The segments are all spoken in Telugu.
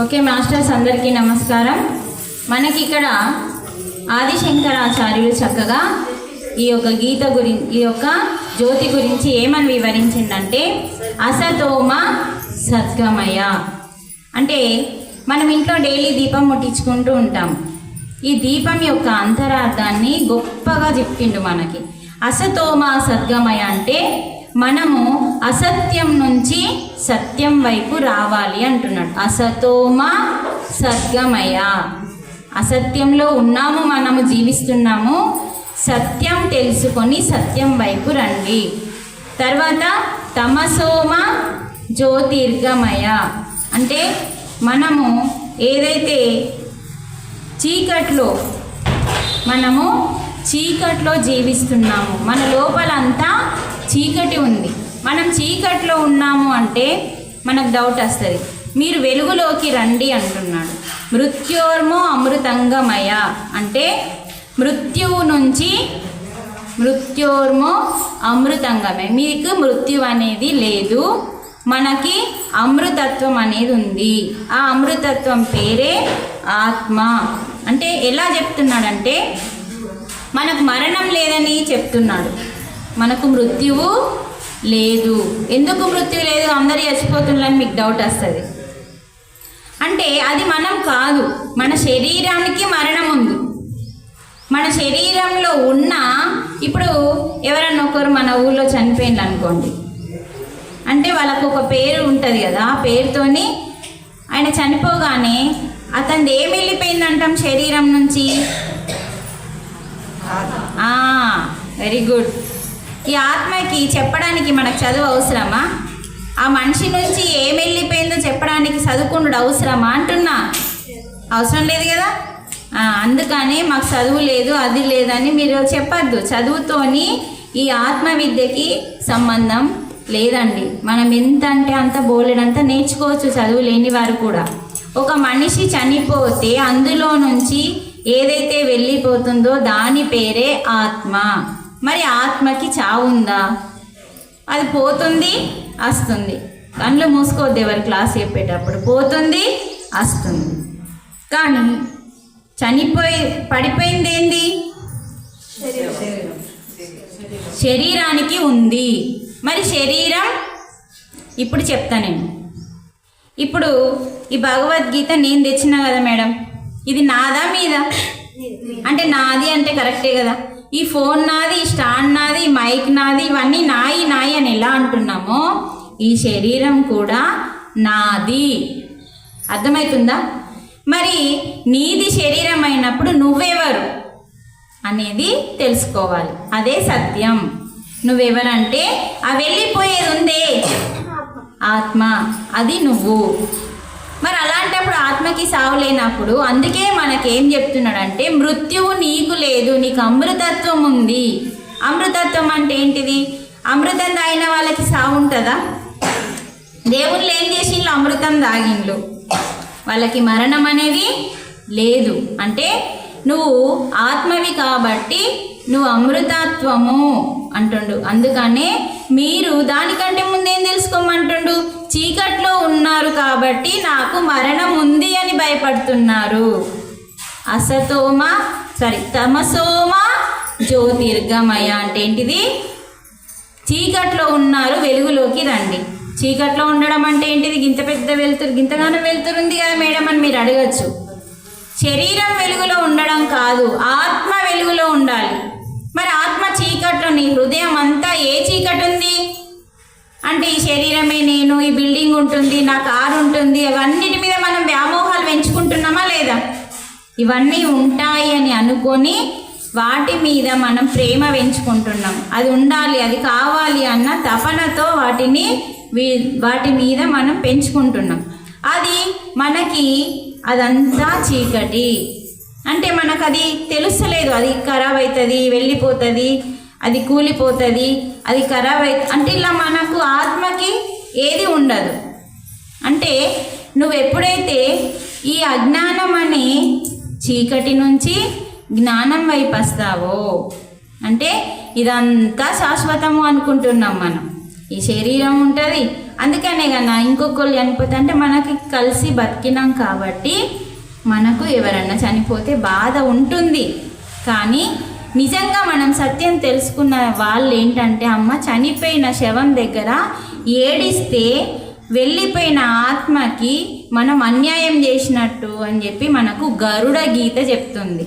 ఓకే మాస్టర్స్ అందరికీ నమస్కారం. మనకి ఇక్కడ ఆదిశంకరాచార్యులు చక్కగా ఈ యొక్క గీత గురించి ఈ యొక్క జ్యోతి గురించి ఏమని వివరించిందంటే అసతోమ సద్గమయ. అంటే మనం ఇంట్లో డైలీ దీపం ముట్టించుకుంటూ ఉంటాం. ఈ దీపం యొక్క అంతరార్థాన్ని గొప్పగా చెప్పిండు మనకి. అసతోమ సద్గమయ అంటే మనము అసత్యం నుంచి సత్యం వైపు రావాలి అంటున్నాడు. అసతోమ సద్గమయ అసత్యంలో ఉన్నాము మనము జీవిస్తున్నాము. సత్యం తెలుసుకొని సత్యం వైపు రండి. తర్వాత తమసోమ జ్యోతిర్గమయ. అంటే మనము ఏదైతే చీకట్లో మనము చీకట్లో జీవిస్తున్నాము మన లోపలంతా చీకటి ఉంది. మనం చీకట్లో ఉన్నాము అంటే మనకు డౌట్ వస్తుంది. మీరు వెలుగులోకి రండి అంటున్నాడు. మృత్యోర్మో అమృతంగమయ అంటే మృత్యువు నుంచి మృత్యోర్మో అమృతంగమే మీకు మృత్యు అనేది లేదు. మనకి అమృతత్వం అనేది ఉంది. ఆ అమృతత్వం పేరే ఆత్మ. అంటే ఎలా చెప్తున్నాడంటే మనకు మరణం లేదని చెప్తున్నాడు. మనకు మృత్యువు లేదు. ఎందుకు మృత్యు లేదు? అందరు చచ్చిపోతున్నారని మీకు డౌట్ వస్తుంది. అంటే అది మనం కాదు. మన శరీరానికి మరణం ఉంది. మన శరీరంలో ఉన్న ఇప్పుడు ఎవరన్నా ఒకరు మన ఊళ్ళో చనిపోయింది అనుకోండి. అంటే వాళ్ళకు ఒక పేరు ఉంటుంది కదా ఆ పేరుతోని ఆయన చనిపోగానే అతనిది ఏం వెళ్ళిపోయిందంటాం శరీరం నుంచి? వెరీ గుడ్ ఈ ఆత్మకి చెప్పడానికి మనకు చదువు అవసరమా? ఆ మనిషి నుంచి ఏం వెళ్ళిపోయిందో చెప్పడానికి చదువుకుండు అవసరమా అంటున్నా. అవసరం లేదు కదా? అందుకనే అందుకని మాకు చదువు లేదు అది లేదని మీరు చెప్పద్దు. చదువుతోని ఈ ఆత్మ విద్యకి సంబంధం లేదండి. మనం ఎంత అంటే అంత బోలెడంత నేర్చుకోవచ్చు చదువు లేని వారు కూడా. ఒక మనిషి చనిపోతే అందులో నుంచి ఏదైతే వెళ్ళిపోతుందో దాని పేరే ఆత్మ. మరి ఆత్మకి చావుందా అది పోతుంది వస్తుంది కళ్ళు మూసుకోవద్దు ఎవరి క్లాస్ చెప్పేటప్పుడు. పోతుంది వస్తుంది కానీ చనిపోయి పడిపోయింది ఏంది? శరీరానికి ఉంది. మరి శరీరం? ఇప్పుడు చెప్తా నేను. ఇప్పుడు ఈ భగవద్గీత నేను తెచ్చినా కదా మేడం. ఇది నాదా మీద? అంటే నాది అంటే కరెక్టే కదా. ఈ ఫోన్ నాది ఈ స్టాండ్ నాది మైక్ నాది ఇవన్నీ నాయి నాయి అని ఎలా అంటున్నామో ఈ శరీరం కూడా నాది. అర్థమవుతుందా మరి నీది శరీరం అయినప్పుడు నువ్వెవరు అనేది తెలుసుకోవాలి. అదే సత్యం. నువ్వెవరంటే ఆ వెళ్ళిపోయేది ఉందే. ఆత్మ. అది నువ్వు. మరి అలా ఆత్మకి సావు లేనప్పుడు అందుకే మనకేం చెప్తున్నాడంటే మృత్యువు నీకు లేదు నీకు అమృతత్వం ఉంది. అమృతత్వం అంటే ఏంటిది? అమృతం తాగిన వాళ్ళకి సావు ఉంటుందా? దేవుళ్ళు ఏం చేసిండ్రు? అమృతం తాగిండ్లు వాళ్ళకి మరణం అనేది లేదు. అంటే నువ్వు ఆత్మవి కాబట్టి నువ్వు అమృతత్వము అంటుండు. అందుకనే మీరు దానికంటే ముందేం తెలుసుకోమంటుండు? చీకట్లో ఉన్నారు కాబట్టి నాకు మరణం ఉంది అని భయపడుతున్నారు. అసతోమ సారీ తమసోమ జ్యోతిర్గమయ అంటే ఏంటిది? చీకట్లో ఉన్నారు వెలుగులోకి రండి. చీకట్లో ఉండడం అంటే ఏంటిది? గింత పెద్ద వెలుతురు గింతగానో వెలుతురు ఉంది కదా మేడం అని మీరు అడగచ్చు. శరీరం వెలుగులో ఉండడం కాదు ఆత్మ వెలుగులో ఉండాలి. మరి ఆత్మ చీకట్లో నీ హృదయం అంతా ఏ చీకటి ఉంది? అంటే ఈ శరీరమే నేను ఈ బిల్డింగ్ ఉంటుంది నా కారు ఉంటుంది అవన్నిటి మీద మనం వ్యామోహాలు పెంచుకుంటున్నామా లేదా? ఇవన్నీ ఉంటాయి అని అనుకొని వాటి మీద మనం ప్రేమ పెంచుకుంటున్నాం. అది ఉండాలి అది కావాలి అన్న తపనతో వాటిని వీ- వాటి మీద మనం పెంచుకుంటున్నాం. అది మనకి అదంతా చీకటి. అంటే మనకు అది తెలుస్తలేదు అది ఖరాబ్ అవుతుంది వెళ్ళిపోతుంది. అది కూలిపోతుంది అది ఖరాబ్ అవుతుంది అంటే ఇలా మనకు ఆత్మకి ఏది ఉండదు. అంటే నువ్వు ఎప్పుడైతే ఈ అజ్ఞానం అనే చీకటి నుంచి జ్ఞానం వైపు వస్తావో అంటే ఇదంతా శాశ్వతము అనుకుంటున్నాం మనం. ఈ శరీరం ఉంటుంది. అందుకనే కదా ఇంకొకళ్ళు చనిపోతే అంటే మనకి కలిసి బతికినాం కాబట్టి మనకు ఎవరన్నా చనిపోతే బాధ ఉంటుంది. కానీ నిజంగా మనం సత్యం తెలుసుకున్న వాళ్ళు ఏంటంటే అమ్మ చనిపోయిన శవం దగ్గర ఏడిస్తే వెళ్ళిపోయిన ఆత్మకి మనం అన్యాయం చేసినట్టు అని చెప్పి మనకు గరుడ గీత చెప్తుంది.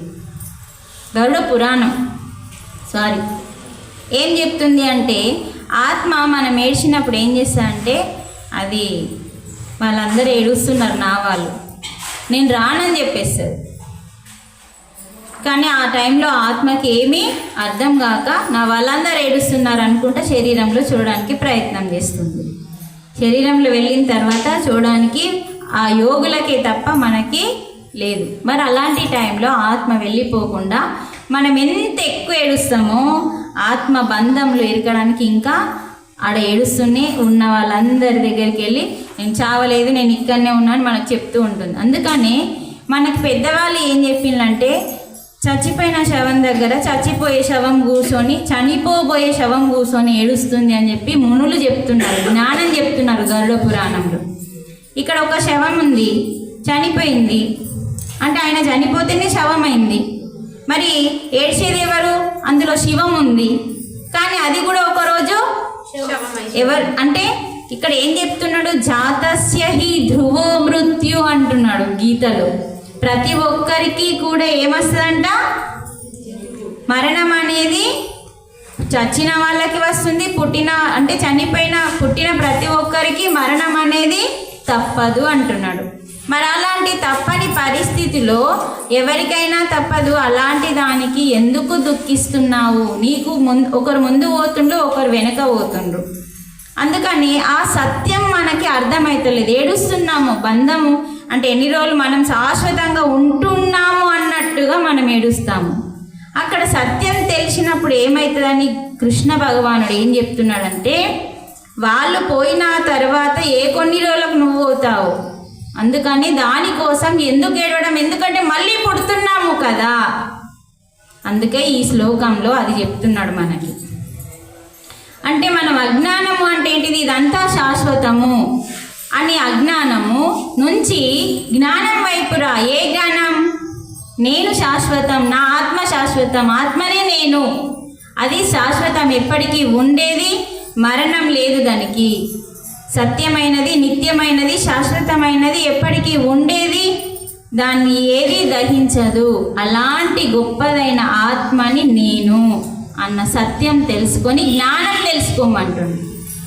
గరుడ పురాణం. సారీ ఏం చెప్తుంది అంటే ఆత్మ మనం ఏడ్చినప్పుడు ఏం చేస్తా అంటే అది వాళ్ళందరూ ఏడుస్తున్నారు నా వాళ్ళు. నేను రానని చెప్పేస్తుంది. కానీ ఆ టైంలో ఆత్మకి ఏమీ అర్థం కాక నా వాళ్ళందరూ ఏడుస్తున్నారు అనుకుంటా శరీరంలో చూడడానికి ప్రయత్నం చేస్తుంది. శరీరంలో వెళ్ళిన తర్వాత చూడడానికి ఆ యోగులకే తప్ప మనకి లేదు. మరి అలాంటి టైంలో ఆత్మ వెళ్ళిపోకుండా మనం ఎంత ఎక్కువ ఏడుస్తామో ఆత్మ బంధంలో ఇరకడానికి ఇంకా ఆడ ఏడుస్తూనే ఉన్న వాళ్ళందరి దగ్గరికి వెళ్ళి నేను చావలేదు నేను ఇక్కడనే ఉన్నాను మనకు చెప్తూ ఉంటుంది. అందుకని మనకి పెద్దవాళ్ళు ఏం చెప్పిందంటే చచ్చిపోయిన శవం దగ్గర చచ్చిపోయే శవం కూర్చొని చనిపోబోయే శవం కూర్చొని ఏడుస్తుంది అని చెప్పి మునులు చెప్తున్నారు జ్ఞానం చెప్తున్నారు గరుడ పురాణంలో. ఇక్కడ ఒక శవం ఉంది చనిపోయింది. అంటే ఆయన చనిపోతేనే శవం అయింది మరి ఏడ్చేది ఎవరు? అందులో శివం ఉంది. కానీ అది కూడా ఒకరోజు ఎవరు? అంటే ఇక్కడ ఏం చెప్తున్నాడు? జాతస్య హి ధ్రువో మృత్యు అంటున్నాడు గీతలో. ప్రతి ఒక్కరికి కూడా ఏమొస్తుందంట? మరణం అనేది చచ్చిన వాళ్ళకి వస్తుంది పుట్టిన అంటే చనిపోయిన పుట్టిన ప్రతి ఒక్కరికి మరణం అనేది తప్పదు అంటున్నాడు. మరి అలాంటి తప్పని పరిస్థితిలో ఎవరికైనా తప్పదు. అలాంటి దానికి ఎందుకు దుఃఖిస్తున్నావు? నీకు ముందు ఒకరు ముందు పోతుండ్రు ఒకరు వెనక పోతుండ్రు. అందుకని ఆ సత్యం మనకి అర్థమవుతలేదు ఏడుస్తున్నాము బంధము అంటే ఎన్ని రోజులు మనం శాశ్వతంగా ఉంటున్నాము అన్నట్టుగా మనం ఏడుస్తాము. అక్కడ సత్యం తెలిసినప్పుడు ఏమవుతుందని కృష్ణ భగవానుడు ఏం చెప్తున్నాడంటే వాళ్ళు పోయిన తర్వాత ఏ కొన్ని రోజులకు నువ్వు పోతావు అందుకని దానికోసం ఎందుకు ఏడవడం? ఎందుకంటే మళ్ళీ పుడుతున్నాము కదా. అందుకే ఈ శ్లోకంలో అది చెప్తున్నాడు మనకి. అంటే మనం అజ్ఞానము అంటే ఏంటిది? ఇదంతా శాశ్వతము. అని అజ్ఞానము నుంచి జ్ఞానం వైపురా. ఏ జ్ఞానం? నేను శాశ్వతం నా ఆత్మ శాశ్వతం ఆత్మనే నేను. అది శాశ్వతం ఎప్పటికీ ఉండేది మరణం లేదు దానికి. సత్యమైనది నిత్యమైనది శాశ్వతమైనది ఎప్పటికీ ఉండేది దాన్ని ఏది దహించదు. అలాంటి గొప్పదైన ఆత్మని నేను అన్న సత్యం తెలుసుకొని జ్ఞానం తెలుసుకోమంటుంది.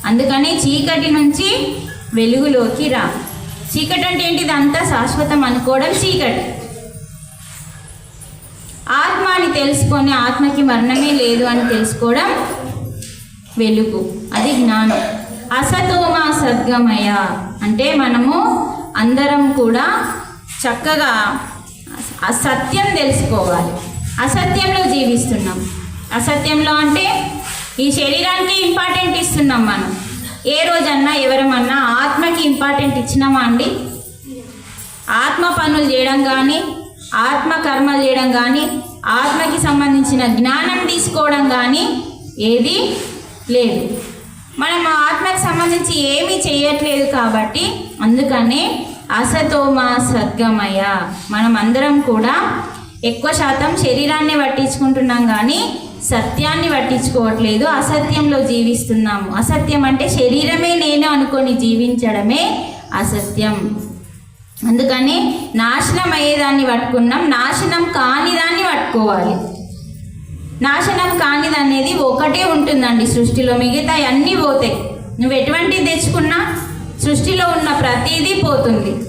అందుకని చీకటి నుంచి వెలుగులోకి రా. చీకటి అంటే ఏంటిది అంతా శాశ్వతం అనుకోవడం చీకటి. ఆత్మ అని తెలుసుకొని ఆత్మకి మరణమే లేదు అని తెలుసుకోవడం వెలుగు. అది జ్ఞానం. అసతోమా సద్గమయ. అంటే మనము అందరం కూడా చక్కగా అసత్యం తెలుసుకోవాలి. అసత్యంలో జీవిస్తున్నాం. అసత్యంలో అంటే ఈ శరీరానికి ఇంపార్టెంట్ ఇస్తున్నాం మనం. ఏ రోజన్నా ఎవరమన్నా ఆత్మకి ఇంపార్టెంట్ ఇచ్చినామా అండి? ఆత్మ పనులు చేయడం కానీ ఆత్మ కర్మలు చేయడం కానీ ఆత్మకి సంబంధించిన జ్ఞానం తీసుకోవడం కానీ ఏది లేదు. మనం ఆ ఆత్మకి సంబంధించి ఏమీ చేయట్లేదు కాబట్టి అందుకనే అసతోమ సద్గమయ. మనం అందరం కూడా ఎక్కువ శాతం శరీరాన్ని పట్టించుకుంటున్నాం కానీ సత్యాన్ని పట్టించుకోవట్లేదు అసత్యంలో జీవిస్తున్నాము. అసత్యం అంటే శరీరమే నేను అనుకొని జీవించడమే అసత్యం. అందుకని నాశనం అయ్యేదాన్ని పట్టుకున్నాం నాశనం కాని దాన్ని పట్టుకోవాలి. నాశనం కానిది అనేది ఒకటే ఉంటుందండి సృష్టిలో మిగతా అన్నీ పోతాయి. నువ్వు ఎటువంటిది తెచ్చుకున్నా సృష్టిలో ఉన్న ప్రతిదీ పోతుంది.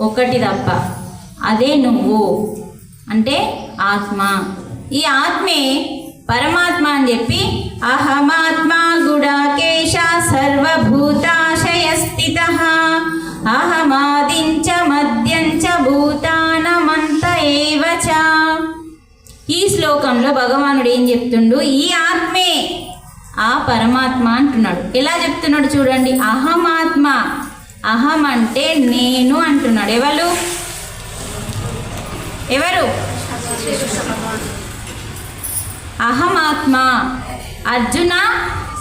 ఒకటి తప్ప అదే నువ్వు. అంటే ఆత్మ. ఈ ఆత్మే పరమాత్మ అని చెప్పి అహమాత్మా గుడాకేశ సర్వభూతాశయ స్థిత అహమాదించ మద్యంచ భూతానమంత ఏవ చ ఈ శ్లోకంలో భగవానుడు ఏం చెప్తుండు ఈ ఆత్మే ఆ పరమాత్మ అంటున్నాడు ఎలా చెప్తున్నాడు చూడండి అహమాత్మ అహం అంటే నేను అంటున్నాడు ఎవరు ఎవరు అహమాత్మ. అర్జున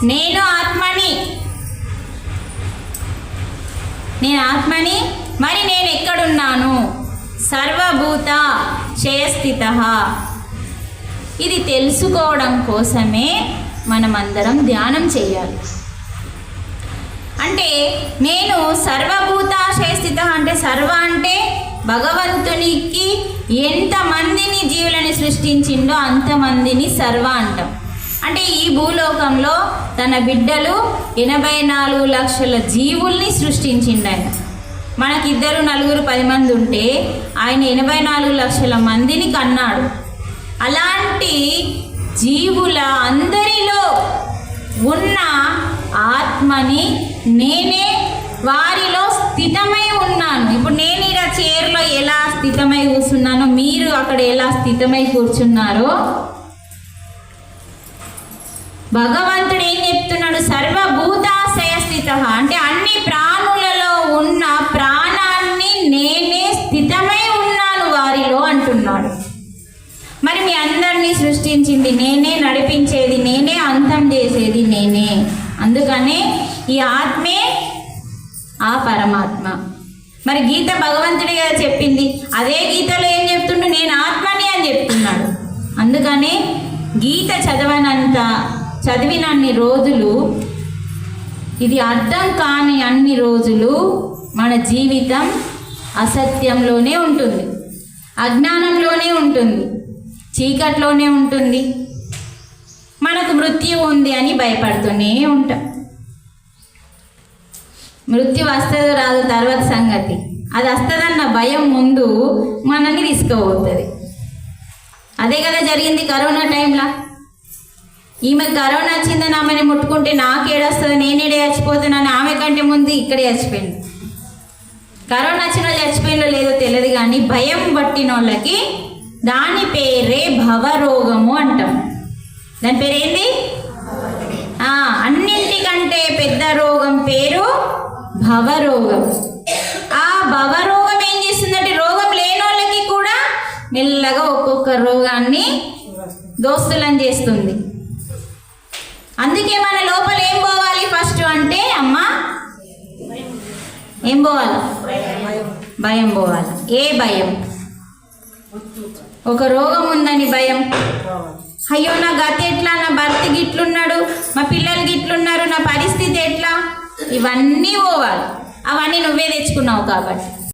నేను ఆత్మని. నేను ఆత్మని మరి నేను ఎక్కడున్నాను? సర్వభూత చేస్థిత ఇది తెలుసుకోవడం కోసమే మనమందరం ధ్యానం చేయాలి. అంటే నేను సర్వభూతాశయస్థిత అంటే సర్వ అంటే భగవంతునికి ఎంతమందిని జీవులని సృష్టించిండో అంతమందిని సర్వ అంటాం. అంటే ఈ భూలోకంలో తన బిడ్డలు ఎనభై నాలుగు లక్షల జీవుల్ని సృష్టించిండు ఆయన మనకిద్దరు నలుగురు పది మంది ఉంటే ఆయన ఎనభై నాలుగు లక్షల మందిని కన్నాడు. అలాంటి జీవుల అందరిలో ఉన్న ఆత్మని నేనే వారిలో స్థితమై ఉన్నాను ఇప్పుడు నేను ఇలా చైర్లో ఎలా స్థితమై కూర్చున్నానో మీరు అక్కడ ఎలా స్థితమై కూర్చున్నారో భగవంతుడు ఏం చెప్తున్నాడు? సర్వభూతాశయ స్థిత. అంటే అన్ని ప్రాణులలో ఉన్న ప్రాణాన్ని నేనే స్థితమై ఉన్నాను వారిలో అంటున్నాడు. మరి మీ అందరినీ సృష్టించింది నేనే నడిపించేది నేనే అంతం చేసేది నేనే. అందుకనే ఈ ఆత్మే ఆ పరమాత్మ. మరి గీత భగవంతుడి కదా చెప్పింది. అదే గీతలో ఏం చెప్తుండు? నేను ఆత్మని అని చెప్తున్నాడు. అందుకనే గీత చదవనంత చదివినన్ని రోజులు ఇది అర్థం కాని అన్ని రోజులు మన జీవితం అసత్యంలోనే ఉంటుంది. అజ్ఞానంలోనే ఉంటుంది. చీకట్లోనే ఉంటుంది. మనకు మృత్యు ఉంది అని భయపడుతూనే ఉంటాం. మృత్యు వస్తుందో రాదు తర్వాత సంగతి. అది వస్తుందన్న భయం ముందు మనల్ని తీసుకుపోతుంది. అదే కదా జరిగింది కరోనా టైంలో. ఈమె కరోనా వచ్చిందని ఆమెని ముట్టుకుంటే నాకేడొస్తుంది నేనేడే చచ్చిపోతున్నాను ఆమె కంటే ముందు ఇక్కడే చచ్చిపోయింది. కరోనా వచ్చిన వాళ్ళు చచ్చిపోయిందో లేదో తెలియదు కానీ భయం పట్టిన వాళ్ళకి దాని పేరే భవరోగము అంటాం. దాని పేరేంది? అన్నింటికంటే పెద్ద రోగం పేరు భవరోగం. ఆ భవరోగం ఏం చేస్తుందంటే రోగం లేని వాళ్ళకి కూడా మెల్లగా ఒక్కొక్క రోగాన్ని దోస్తులను చేస్తుంది. అందుకే మన లోపల ఏం పోవాలి ఫస్ట్ అంటే అమ్మా ఏం పోవాలి? భయం పోవాలి. ఏ భయం? ఒక రోగం ఉందని భయం. అయ్యో నా గతి ఎట్లా? నా భర్త గిట్లున్నాడు? మా పిల్లలు గిట్లున్నారు? నా పరిస్థితి ఎట్లా? ఇవన్నీ పోవాలి. అవన్నీ నువ్వే తెచ్చుకున్నావు కాబట్టి.